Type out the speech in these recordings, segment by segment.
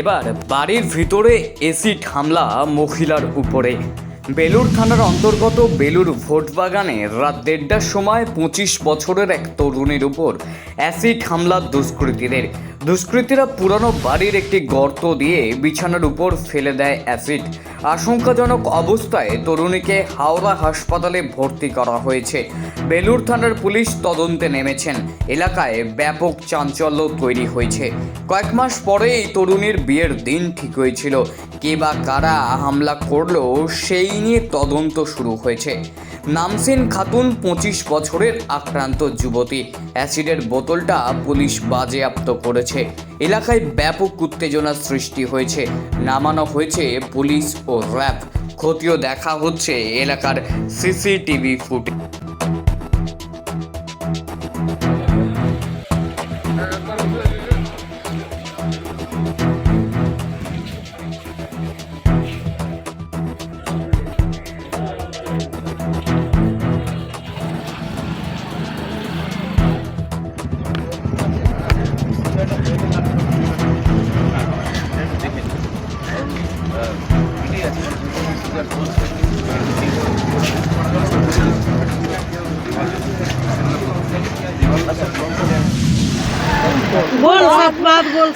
এবার বাড়ির ভিতরে এসিড হামলা মহিলার উপরে। বেলুর থানার অন্তর্গত বেলুর ভোটবাগানে রাত দেড়টার সময় পঁচিশ বছরের এক তরুণীর উপর অ্যাসিড হামলা দুষ্কৃতীদের। দুষ্কৃতীরা পুরানো বাড়ির একটি গর্ত দিয়ে বিছানার উপর ফেলে দেয় অ্যাসিড। আশঙ্কাজনক অবস্থায় তরুণীকে হাওড়া হাসপাতালে ভর্তি করা হয়েছে। বেলুর থানার পুলিশ তদন্তে নেমেছেন। এলাকায় ব্যাপক চাঞ্চল্য তৈরি হয়েছে। কয়েক মাস পরে এই তরুণীর বিয়ের দিন ঠিক হয়েছিল। কে বা কারা হামলা করল, সেই নিয়ে তদন্ত শুরু হয়েছে। নামসিন খাতুন পঁচিশ বছরের আক্রান্ত যুবতী। অ্যাসিডের বোতলটা পুলিশ বাজেয়াপ্ত করেছে। এলাকায় ব্যাপক উত্তেজনার সৃষ্টি হয়েছে। নামানো হয়েছে পুলিশ ও র্যাব। ক্ষতিও দেখা হচ্ছে এলাকার সিসিটিভি ফুটেজ।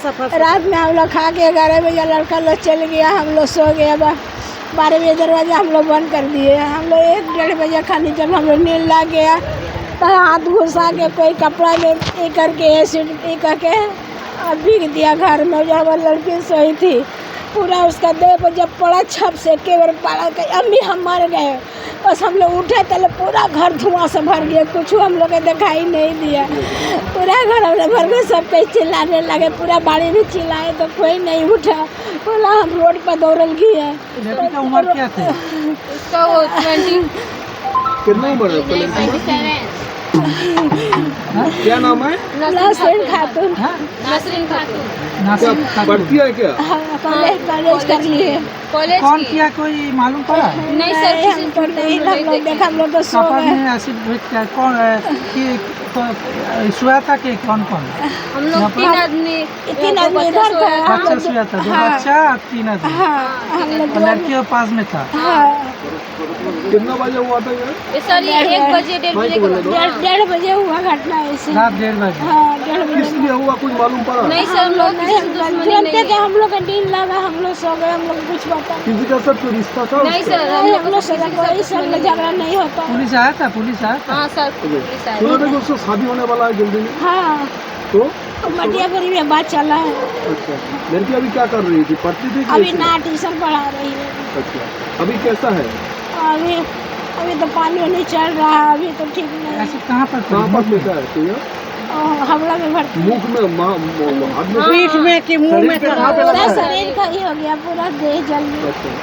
सब रात में हम लोग खा के ग्यारह बजे लड़का लोग चल गया, हम लोग सो गए बारह बजे दरवाज़ा हम लोग बंद कर दिए। हम लोग एक डेढ़ बजे खाली जब हम लोग नींद ला गया तो हाथ घुसा के कोई कपड़ा ले करके एसिड पी करके भीग दिया घर में जो हमारी लड़की सोई थी। पूरा उसका देह पर जब पड़ा छप से केवल पड़ा के अम्मी हम मर गए। बस हम लोग उठे तले पूरा घर धुआँ से भर गया। कुछ हम लोग के दिखाई नहीं दिया। पूरा घर हम लोग भर गए सब कहीं चिल्लाने लगे। पूरा बाड़ी में चिल्लाए तो कोई नहीं उठा। बोला हम रोड पर दौड़ल गए। लड़की उम्र क्या थी? उसका वो ट्वेंटी कितना है? क्या नाम है? खातून। नासरीन खातून। क्या खातून। पढ़ती है क्या? हाँ, कॉलेज कॉलेज कर लिए। कॉलेज कौन किया कोई मालूम पड़ा? नहीं सर हमको नहीं हम लोग देखा हम लोग तो सो गए। में एसिड भेज किया कौन कि तो, सोया था कि कौन कौन? हम लोग तीन आदमी तीन आदमी इधर सोया था। था। बच्चा सोया था दो हाँ। बच्चा तीन आदमी। हाँ हम लोग और लड़की के पास में था। हाँ। कितना बजे हुआ था ये? ये सर ये एक बजे डेढ़ बजे डेढ़ डेढ़ बजे हुआ घटना ऐसे। रात डेढ़ बजे। हाँ डेढ़ बजे। किस हुआ कुछ मालूम पड़ा? नहीं सर लोग थे हम लोग का नींद लगा हम लोग सो गए हम लोग कुछ पता किसी का सब रिश्ता था नहीं सर हम लोग कोई में झगड़ा नहीं होता। पुलिस आया था पुलिस आया था? हाँ सर पुलिस था शादी होने वाला है जल्दी। में हाँ। तो? मटियापुरी में बात चला है। अच्छा। लड़की अभी क्या कर रही थी? पढ़ती थी अभी ना ट्यूशन पढ़ा रही है। अच्छा। अभी कैसा है? अभी अभी तो पानी नहीं चल रहा है अभी तो ठीक नहीं है एसिड कहाँ पर कहाँ पड़ी? पर लेता है तो ये और हमला में भर्ती मुख में माँ- मो- हाथ में पीठ में कि मुंह में शरीर पे था? कहाँ पे लगा पूरा है शरीर का ही हो गया पूरा देह जल गया अच्छा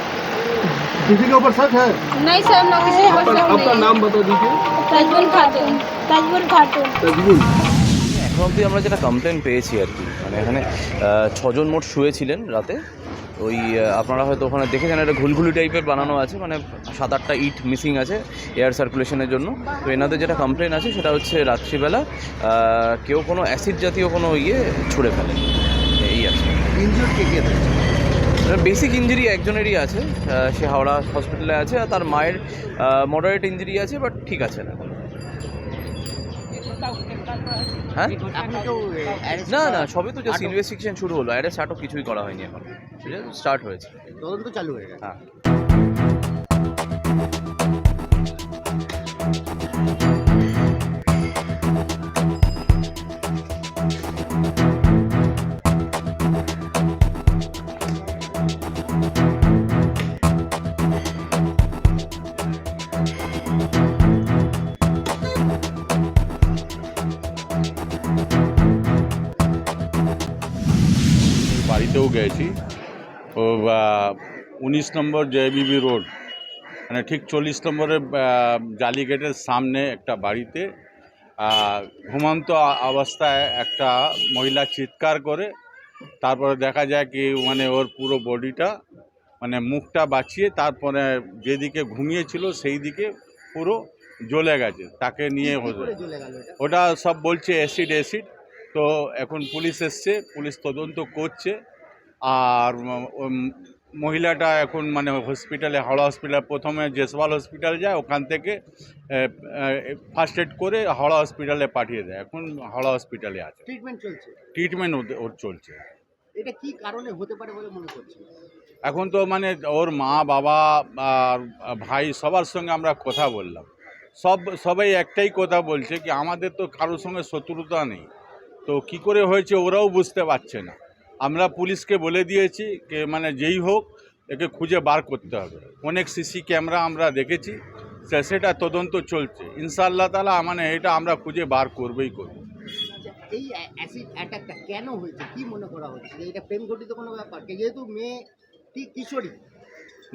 किसी के ऊपर शक है नहीं सर हम लोग किसी को आपका पसंद आपका नहीं नाम बता दीजिए तजबुल खातून तजबुल खातून तजबुल এখন অবধি আমরা যেটা কমপ্লেন পেয়েছি আর কি মানে এখানে আহ, ছজন মোট শুয়েছিলেন রাতে ওই আপনারা হয়তো ওখানে দেখেছেন একটা ঘুলঘুলি টাইপের বানানো আছে মানে সাত আটটা ইট মিসিং আছে এয়ার সার্কুলেশনের জন্য। তো এনাদের যেটা কমপ্লেন আছে সেটা হচ্ছে রাত্রিবেলা কেউ কোনো অ্যাসিড জাতীয় কোনো ইয়ে ছুঁড়ে ফেলে। এই আছে বেসিক ইঞ্জুরি একজনেরই আছে সে হাওড়া হসপিটালে আছে আর তার মায়ের মডারেট ইঞ্জুরি আছে বাট ঠিক আছে না। হ্যাঁ? না না সবে তো জাস্ট ইনভেস্টিগেশন শুরু হলো অ্যারেস্ট আটক কিছুই করা হয়নি এখন। ঠিক আছে? স্টার্ট হয়েছে। তদন্ত চালু হয়ে গেছে। হ্যাঁ। গেছি ও উনিশ নম্বর জেবিবি রোড। মানে ঠিক চল্লিশ নম্বরের জালি গেটের সামনে একটা বাড়িতে ঘুমন্ত অবস্থায় একটা মহিলা চিৎকার করে। তারপরে দেখা যায় কি মানে ওর পুরো বডিটা মানে মুখটা বাঁচিয়ে তারপরে যেদিকে ঘুমিয়েছিল সেই দিকে পুরো জ্বলে গেছে। তাকে নিয়ে ওটা সব বলছে অ্যাসিড অ্যাসিড তো এখন পুলিশ এসছে পুলিশ তদন্ত করছে। আর মহিলাটা এখন মানে হসপিটালে হাওড়া হসপিটালে প্রথমে জেসওয়াল হসপিটাল যায় ওখান থেকে ফার্স্ট এড করে হাওড়া হসপিটালে পাঠিয়ে দেয়। এখন হাওড়া হসপিটালে আছে। ট্রিটমেন্ট চলছে? ট্রিটমেন্ট ওর চলছে। এটা কি কারণে হতে পারে বলে মনে করছেন? এখন তো মানে ওর মা বাবা আর ভাই সবার সঙ্গে আমরা কথা বললাম। সব সবাই একটাই কথা বলছে কি আমাদের তো কারোর সঙ্গে শত্রুতা নেই। তো কি করে হয়েছে ওরাও বুঝতে পারছে না। আমরা পুলিশকে বলে দিয়েছি যে মানে যেই হোক একে খুঁজে বার করতে হবে। অনেক সিসি ক্যামেরা আমরা দেখেছি সেটা তদন্ত চলছে। ইনশাআল্লাহ তালা মানে এটা আমরা খুঁজে বার করবেই করব। আচ্ছা, এই অ্যাসিড অ্যাটাকটা কেন হয়েছে? কি মনে করা হচ্ছে? এটা প্রেম ঘটিত কোনো ব্যাপার? যেহেতু মেয়ে ঠিক কিশোরী?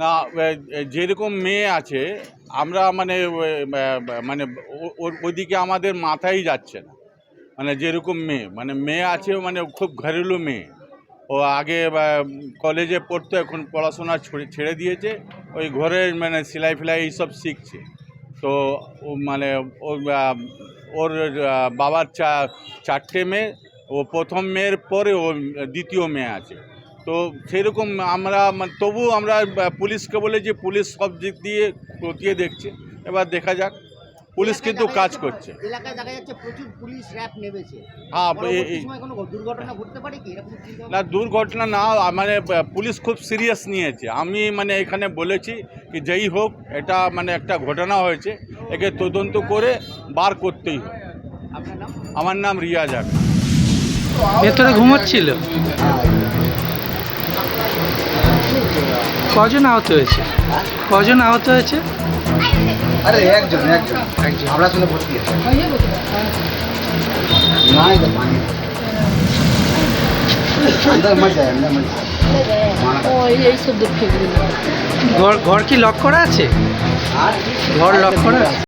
না যেরকম মেয়ে আছে আমরা মানে মানে ওইদিকে আমাদের মাথায় যাচ্ছে না। মানে যেরকম মেয়ে মানে মেয়ে আছে মানে খুব ঘরেলু মেয়ে। ও আগে কলেজে পড়তো, এখন পড়াশোনা ছেড়ে দিয়েছে। ওই ঘরে মানে সেলাই ফেলাই এইসব শিখছে। তো মানে ওর বাবার চা, চারটে মেয়ে, ও প্রথম মেয়ের পরে ও দ্বিতীয় মেয়ে আছে। তো, সেরকম আমরা তবু আমরা পুলিশকে বলেছি, পুলিশ সব দিক দিয়ে খতিয়ে দেখছে। এবার দেখা যাক। পুলিশ কিন্তু কাজ করছে। এলাকায় দেখা যাচ্ছে প্রচুর পুলিশ র্যাব নেমেছে। হ্যাঁ এই- এই- কোনো দুর্ঘটনা ঘটতে পারে কি? এরকম না দুর্ঘটনা না মানে পুলিশ খুব সিরিয়াস নিয়েছে। আমি মানে এখানে বলেছি কি যেই হোক এটা মানে একটা ঘটনা হয়েছে। একে তদন্ত করে বার করতেই হবে। আমার নাম রিয়াজ আখা ভেতরে ঘুমোচ্ছিল? কজন আহত হয়েছে? কজন আহত হয়েছে? আরে একজন একজন একজন। আমরা শুনে ভর্তি আছে। ঘর ঘর কি লক করা আছে? ঘর লক করা আছে?